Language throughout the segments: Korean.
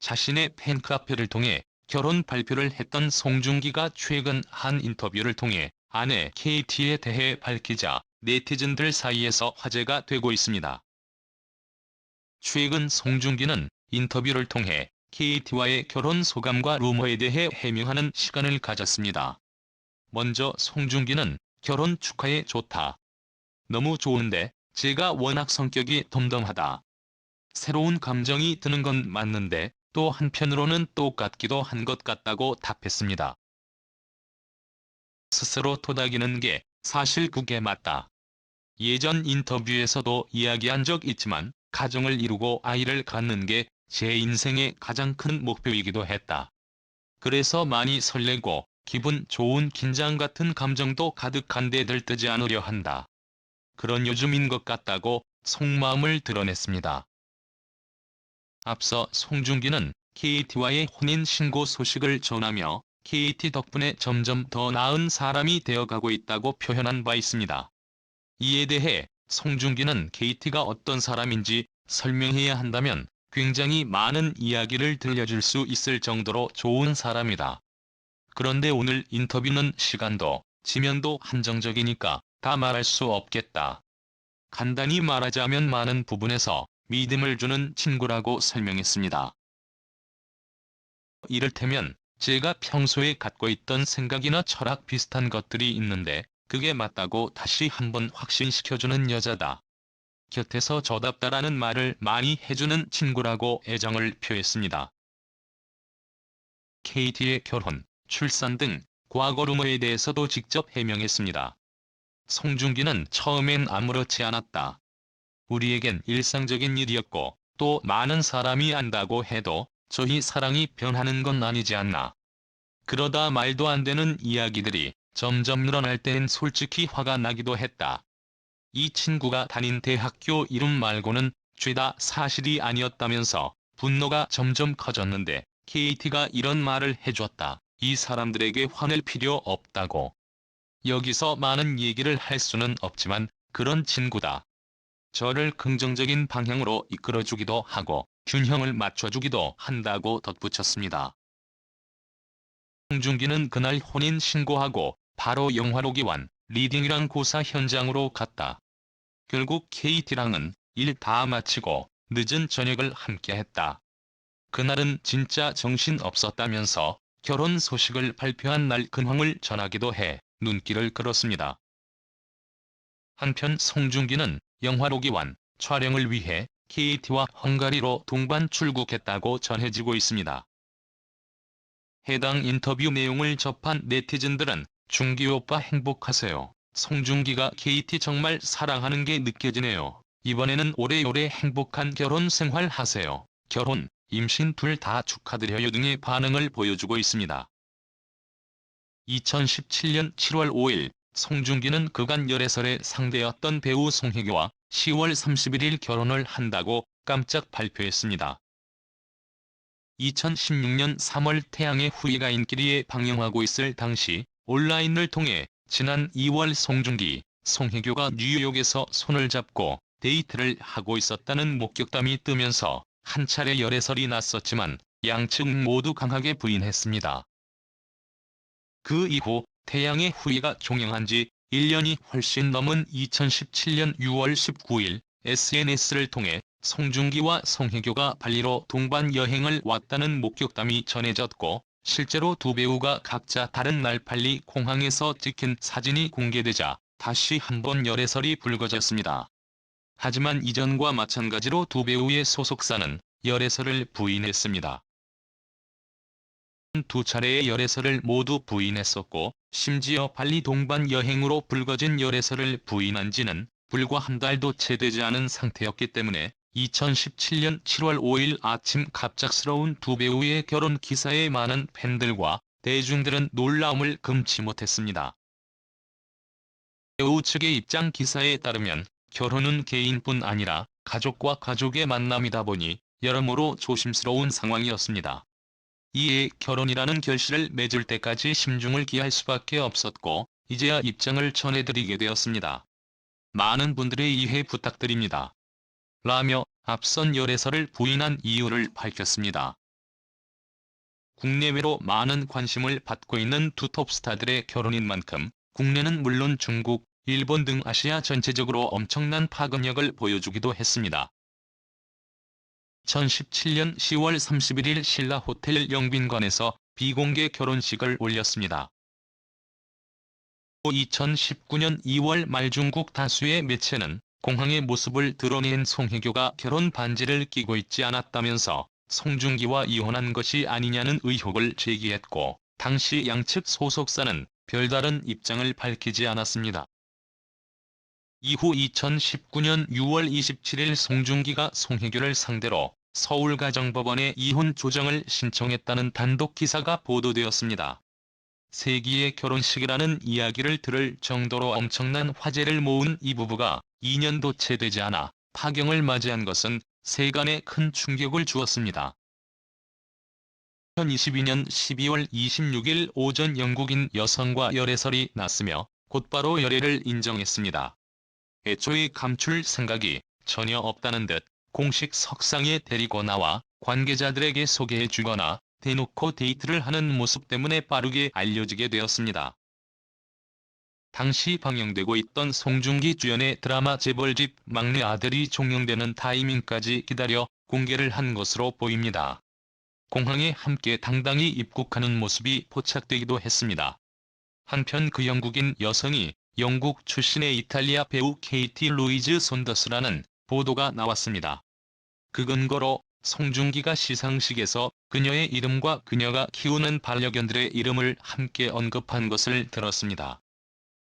자신의 팬카페를 통해 결혼 발표를 했던 송중기가 최근 한 인터뷰를 통해 아내 KT에 대해 밝히자 네티즌들 사이에서 화제가 되고 있습니다. 최근 송중기는 인터뷰를 통해 KT와의 결혼 소감과 루머에 대해 해명하는 시간을 가졌습니다. 먼저 송중기는 결혼 축하해 좋다. 너무 좋은데 제가 워낙 성격이 덤덤하다. 새로운 감정이 드는 건 맞는데 또 한편으로는 똑같기도 한 것 같다고 답했습니다. 스스로 토닥이는 게 사실 그게 맞다. 예전 인터뷰에서도 이야기한 적 있지만 가정을 이루고 아이를 갖는 게 제 인생의 가장 큰 목표이기도 했다. 그래서 많이 설레고 기분 좋은 긴장 같은 감정도 가득한데 들뜨지 않으려 한다. 그런 요즘인 것 같다고 속마음을 드러냈습니다. 앞서 송중기는 KT와의 혼인 신고 소식을 전하며 KT 덕분에 점점 더 나은 사람이 되어가고 있다고 표현한 바 있습니다. 이에 대해 송중기는 KT가 어떤 사람인지 설명해야 한다면 굉장히 많은 이야기를 들려줄 수 있을 정도로 좋은 사람이다. 그런데 오늘 인터뷰는 시간도 지면도 한정적이니까 다 말할 수 없겠다. 간단히 말하자면 많은 부분에서 믿음을 주는 친구라고 설명했습니다. 이를테면 제가 평소에 갖고 있던 생각이나 철학 비슷한 것들이 있는데 그게 맞다고 다시 한번 확신시켜주는 여자다. 곁에서 저답다라는 말을 많이 해주는 친구라고 애정을 표했습니다. KT의 결혼, 출산 등 과거 루머에 대해서도 직접 해명했습니다. 송중기는 처음엔 아무렇지 않았다. 우리에겐 일상적인 일이었고 또 많은 사람이 안다고 해도 저희 사랑이 변하는 건 아니지 않나. 그러다 말도 안 되는 이야기들이 점점 늘어날 땐 솔직히 화가 나기도 했다. 이 친구가 다닌 대학교 이름 말고는 죄다 사실이 아니었다면서 분노가 점점 커졌는데 KT가 이런 말을 해줬다. 이 사람들에게 화낼 필요 없다고. 여기서 많은 얘기를 할 수는 없지만 그런 친구다. 저를 긍정적인 방향으로 이끌어주기도 하고 균형을 맞춰주기도 한다고 덧붙였습니다. 홍준기는 그날 혼인 신고하고 바로 영화로기관 리딩이랑 고사 현장으로 갔다. 결국 KT랑은 일 다 마치고 늦은 저녁을 함께 했다. 그날은 진짜 정신 없었다면서 결혼 소식을 발표한 날 근황을 전하기도 해 눈길을 끌었습니다. 한편 송중기는 영화 로기관 촬영을 위해 KT와 헝가리로 동반 출국했다고 전해지고 있습니다. 해당 인터뷰 내용을 접한 네티즌들은 중기 오빠 행복하세요. 송중기가 KT 정말 사랑하는 게 느껴지네요. 이번에는 오래오래 행복한 결혼 생활 하세요. 결혼, 임신 둘 다 축하드려요 등의 반응을 보여주고 있습니다. 2017년 7월 5일 송중기는 그간 열애설의 상대였던 배우 송혜교와 10월 31일 결혼을 한다고 깜짝 발표했습니다. 2016년 3월 태양의 후예가 인기리에 방영하고 있을 당시 온라인을 통해 지난 2월 송중기, 송혜교가 뉴욕에서 손을 잡고 데이트를 하고 있었다는 목격담이 뜨면서 한 차례 열애설이 났었지만 양측 모두 강하게 부인했습니다. 그 이후 태양의 후예가 종영한 지 1년이 훨씬 넘은 2017년 6월 19일 SNS를 통해 송중기와 송혜교가 발리로 동반 여행을 왔다는 목격담이 전해졌고 실제로 두 배우가 각자 다른 날 발리 공항에서 찍힌 사진이 공개되자 다시 한번 열애설이 불거졌습니다. 하지만 이전과 마찬가지로 두 배우의 소속사는 열애설을 부인했습니다. 두 차례의 열애설을 모두 부인했었고 심지어 발리 동반 여행으로 불거진 열애설을 부인한 지는 불과 한 달도 채 되지 않은 상태였기 때문에 2017년 7월 5일 아침 갑작스러운 두 배우의 결혼 기사에 많은 팬들과 대중들은 놀라움을 금치 못했습니다. 배우 측의 입장 기사에 따르면 결혼은 개인뿐 아니라 가족과 가족의 만남이다 보니 여러모로 조심스러운 상황이었습니다. 이에 결혼이라는 결실을 맺을 때까지 심중을 기할 수밖에 없었고 이제야 입장을 전해드리게 되었습니다. 많은 분들의 이해 부탁드립니다. 라며 앞선 열애설을 부인한 이유를 밝혔습니다. 국내외로 많은 관심을 받고 있는 두 톱스타들의 결혼인 만큼 국내는 물론 중국, 일본 등 아시아 전체적으로 엄청난 파급력을 보여주기도 했습니다. 2017년 10월 31일 신라 호텔 영빈관에서 비공개 결혼식을 올렸습니다. 2019년 2월 말 중국 다수의 매체는 공항의 모습을 드러낸 송혜교가 결혼 반지를 끼고 있지 않았다면서 송중기와 이혼한 것이 아니냐는 의혹을 제기했고 당시 양측 소속사는 별다른 입장을 밝히지 않았습니다. 이후 2019년 6월 27일 송중기가 송혜교를 상대로 서울가정법원에 이혼 조정을 신청했다는 단독 기사가 보도되었습니다. 세기의 결혼식이라는 이야기를 들을 정도로 엄청난 화제를 모은 이 부부가 2년도 채 되지 않아 파경을 맞이한 것은 세간에 큰 충격을 주었습니다. 2022년 12월 26일 오전 영국인 여성과 열애설이 났으며 곧바로 열애를 인정했습니다. 애초에 감출 생각이 전혀 없다는 듯 공식 석상에 데리고 나와 관계자들에게 소개해 주거나 대놓고 데이트를 하는 모습 때문에 빠르게 알려지게 되었습니다. 당시 방영되고 있던 송중기 주연의 드라마 재벌집 막내 아들이 종영되는 타이밍까지 기다려 공개를 한 것으로 보입니다. 공항에 함께 당당히 입국하는 모습이 포착되기도 했습니다. 한편 그 영국인 여성이 영국 출신의 이탈리아 배우 케이티 루이즈 손더스라는 보도가 나왔습니다. 그 근거로 송중기가 시상식에서 그녀의 이름과 그녀가 키우는 반려견들의 이름을 함께 언급한 것을 들었습니다.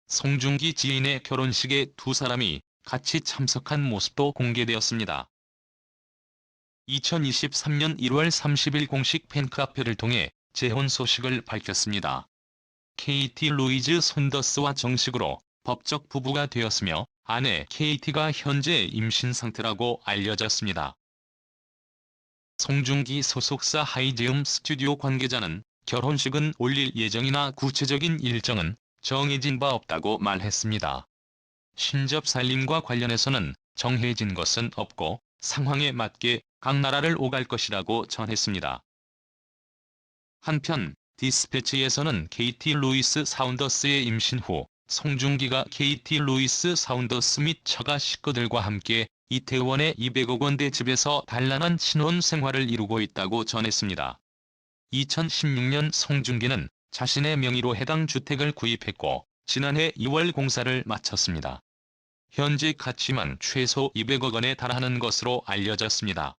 송중기 지인의 결혼식에 두 사람이 같이 참석한 모습도 공개되었습니다. 2023년 1월 30일 공식 팬카페를 통해 재혼 소식을 밝혔습니다. KT 루이즈 손더스와 정식으로 법적 부부가 되었으며 아내 KT가 현재 임신 상태라고 알려졌습니다. 송중기 소속사 하이지음 스튜디오 관계자는 결혼식은 올릴 예정이나 구체적인 일정은 정해진 바 없다고 말했습니다. 신접 살림과 관련해서는 정해진 것은 없고 상황에 맞게 각 나라를 오갈 것이라고 전했습니다. 한편 디스패치에서는 KT 루이스 사운더스의 임신 후 송중기가 KT 루이스 사운더스 및 처가 식구들과 함께 이태원의 200억 원대 집에서 단란한 신혼 생활을 이루고 있다고 전했습니다. 2016년 송중기는 자신의 명의로 해당 주택을 구입했고 지난해 2월 공사를 마쳤습니다. 현재 가치만 최소 200억 원에 달하는 것으로 알려졌습니다.